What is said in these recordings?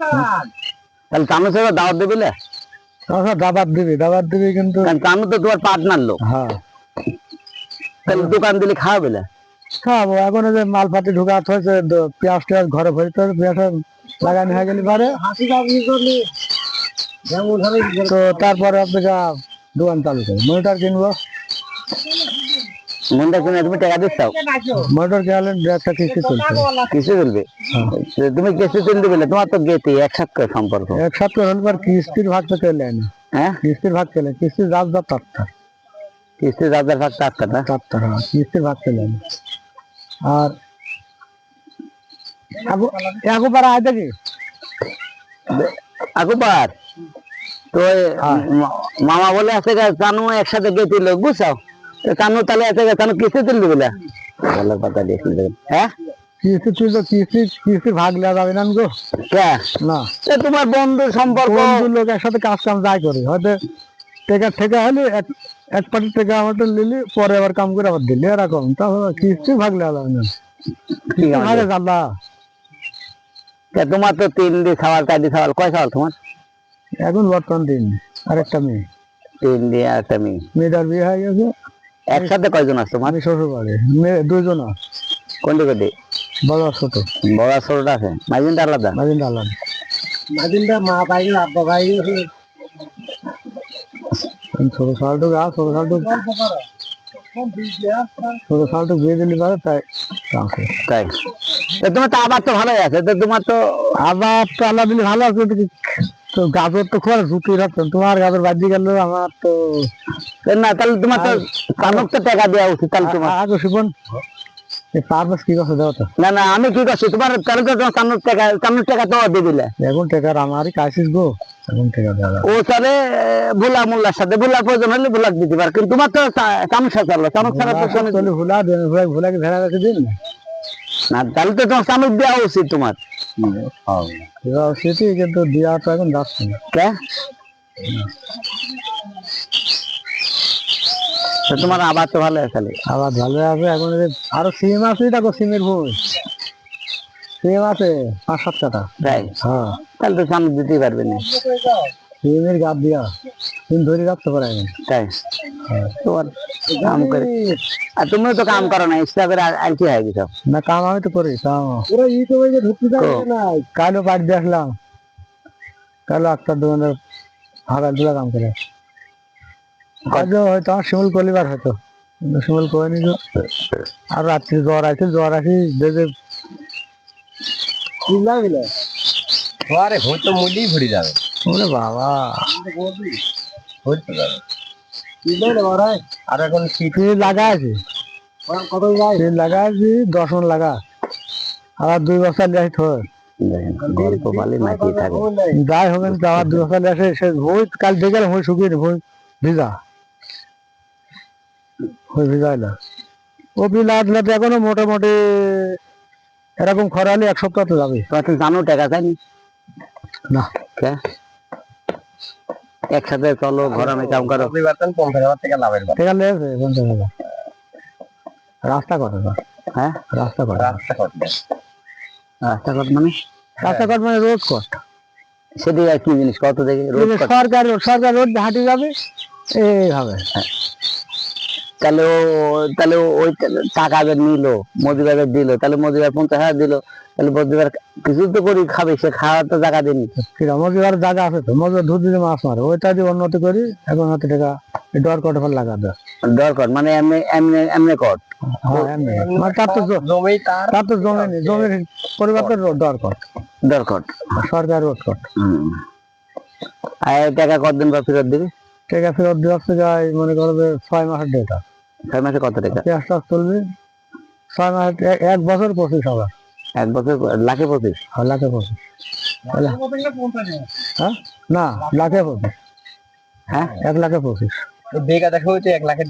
তাহলে চানু ছেড়ে দাওয়াত দেবে না? আচ্ছা দাবাত দিবি দাবাত দিবি কিন্তু কারণ তো তোমার পার্টনার লোক। হ্যাঁ। তাহলে দোকান দিলে খাওয়াবে না? খাব এখন যে মালপাতি ঢুকাত হয়েছে পেঁয়াজ টেয়াজ ঘরে ভরিতে হবে পেঁয়াজ লাগানি হয়ে গেলে পারে। তো তারপরে আপনাকে দোকান চালু করব মনিটর কিনবো। মনটা কিনে তুমি টাকা দিচ্ছ মনিটর কিনলে একটা কিস্তি চলছে কিসে চলবে হ্যাঁ। তুমি কিসে চলতে দিবে তোমার তো গেতে একসাথে সম্পর্ক। এক সপ্তাহ হল পর কিস্তির ভাগ তো চলে না। হ্যাঁ? কিস্তির ভাগ চলে কিস্তি রাজার ভাগ তাত্তা হ্যাঁ কিস্তির ভাগ চলে না। আর একবার আয় দেখি আকবার তো হ্যাঁ। মামা বলে আছে চানু একসাথে গেছিল বুঝছ? তো চানু তাহলে আছে যে কিসে চলবে বলে? ভালো কথা দিয়েছিল হ্যাঁ? কিস্তি তুই তো কিস্তি ভাগ নেওয়া যাবে না গো? না। এ তোমার বন্ধু সম্পর্ক। বন্ধু লোক একসাথে কাজ কাম যাই করি হয়তো টেকা ঠেকা হলে এক এক পাটি টেকা আমাদের নিলি পরে আবার কাম করে আবার দিলি এরকম। তাহলে কিস্তি ভাগ নেওয়া যাবে না। কিস্তি জ্বালা কে, তোমার তো তিন দি সাওয়াল চার দি সাওয়াল কয় সাওয়াল তোমার? এখন বর্তমান দিন আরেকটা মেয়ে। তিন দিয়ে একটা মেয়ে। মেয়েটার বিয়ে হয়ে গেছে। একসাথে কয়জন আছে? তোমার আমি শ্বশুর বাড়ি মেয়ে দুজন কোনটি কোনটি? বড় ছোট। বড় ছোটটা আছে? মাইজিনটা আলাদা? মাদিন আলাদা। মাদিনটা মা ভাই আব্বা ভাই। ছোট সালটুক আর ছোট সালটুক ছোট সালটুক বিয়ে দিলি পারে তাই। তাই? তোমার তো আবার তো ভালোই আছে। তো তোমার তো আবার তো আল্লাহ দিলে ভালো আছে। তো গাজর তো খুব ঝুঁকি রাখছেন তোমার গাজর বাজি গেল আমার তো না তাহলে তোমার তো কানক তো টাকা দেওয়া উচিত তাহলে তোমার। আগে পারপাস কি দাও তো? না না আমি কি করছি তোমার তাহলে তো তোমার কানুর টাকা কানুর টাকা তো দিয়ে দিলে। এখন টেকার আমারই কাশিস গো এখন টেকা দেওয়া। ও তাহলে ভোলা মোল্লার সাথে ভোলার প্রয়োজন হলে ভোলাক দিতে পারে কিন্তু তোমার তো চামচা চালো চামচ ছাড়া তো শোনে ভুলা দেন ভুলা ভুলাকে ভেড়া রেখে দিন। না না তাহলে তো তোমার চামচ দেওয়া উচিত তোমার। এবার সেটি কিন্তু দেওয়া তো এখন যাচ্ছে না। কে? তোমার আবার তো ভালো আছে তাহলে। আবার ভালো আছে এখন আরও সিম আছে দেখো সিমের ভূমি সিম আছে পাঁচ সাত টাকা তাই? হ্যাঁ। তাহলে তো সামনে দিতেই পারবে না। সিমের গাছ দিয়া সিম ধরে রাখতে পারে না তাই? তোমার কাম করে আর তুমিও তো কাম করো না করে আর কি হয়ে গেছো না কাম আমি তো করি কাম। পুরো ই তো ওই যে ঢুকতে পারছে না কালো বাড়ি দিয়ে আসলাম কালো একটা দোকানের হাগার দিলা কাম করে। আজ হয়তো আমার শিমুল কলিবার হয়তো। শিমুল করে নি আর রাত্রি জ্বর আছে জ্বর আছে যে যে কি লাগলে আরে হয়তো মুলি ভরে যাবে। ওরে বাবা। আর এখন লাগা আছে। কত লাগা আছে দশ মন লাগা। আর দুই বছর লিয়ে থর। গল্প পালি নাকি থাকে যাই হবে যাওয়ার দুই বছর আসে। সে ভুই কাল শুকিয়ে ভিজা। ভুই ভিজাইলা ও বিলা দিলে তো এখনও মোটামুটি এরকম খরা হলে এক সপ্তাহ তো যাবে। জানো টাকা চাইনি না? একসাথে চলো ঘরামে কাম করো। আপনি পারতেন পঞ্চাশ হাজার টাকা লাভের কথা। ঠিক আছে পঞ্চাশ হাজার রাস্তা কত হ্যাঁ? রাস্তা কত রাস্তা করতে রাস্তা কত মানে? রাস্তা কত মানে রোড কত সেটি আর কি জিনিস কত দেখে। রোড সরকার সরকার রোড হাঁটি যাবে এইভাবে। তাহলে ও তাহলে ও ওই টাকা যে নিল মদিবার দিল তাহলে মদিবার পঞ্চাশ হাজার দিল তাহলে মদিবার কিছু তো করি খাবে সে খাওয়ার তো টাকা দেয়নি। ঠিক আছে মজুর জায়গা আছে তো মজুর দুধ দিলে মাছ মারে ওইটা দিয়ে উন্নতি করি এখন হাতে টাকা ডর কটে ফেল লাগা দেয়। দরকার মানে এমনি এমনি এমনি কট? হ্যাঁ মানে তার তো জ- জমি তার তার তো জমি নেই জমির পরিবর্তে ডর কট। সরকার রোড কট। আর টাকা কতদিন পর ফেরত দিবি? টাকা ফেরত দেওয়ার থেকে মনে করো যে ছয় মাসের ডেটা ছয় মাসে কত টাকা? চলবে ছয় মাস এক- বছর পঁচিশ হাজার এক বছর লাখে পঁচিশ? আর লাখে পঁচিশ। হ্যাঁ? না লাখে পঁচিশ। হ্যাঁ? এক লাখে পঁচিশ। বেগা দেখা হচ্ছে এক লাখের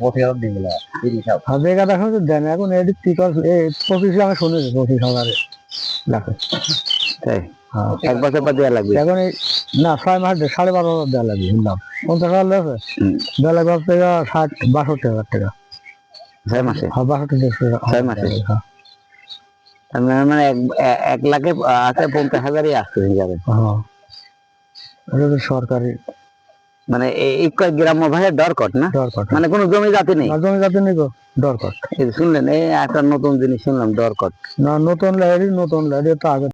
পঁচিশ হাজার দিয়ে দিলে তিরিশ বেগা দেখা তো দেন। এখন এদিক কি কর এই পঁচিশে আমি শুনেছি পঁচিশ হাজারে। লাখে। তাই? হ্যাঁ এক বছর পর দেওয়া লাগবে। এখন না ছয় মাস সাড়ে বারো হাজার দেওয়া লাগবে শুনলাম। পঞ্চাশ হাজার লেগেছে দেওয়া লাগবে হচ্ছে ষাট বাষট্টি হাজার টাকা। ছয় মাসে? হ্যাঁ বাষট্টি ছয় মাসে? হ্যাঁ। মানে মানে এক- এ- এক লাখে আছে পঞ্চাশ হাজারই আসছে যাবে। এটা তো সরকারি। মানে এই- কয়েক গ্রাম্য ভাষায় দরকট না? মানে কোনো জমি জাতি নেই? জমি নিব দরকার। এই যে শুনলেন এই একটা নতুন জিনিস শুনলাম দরকট না নতুন লাইরি নতুন লাইরি তো আগে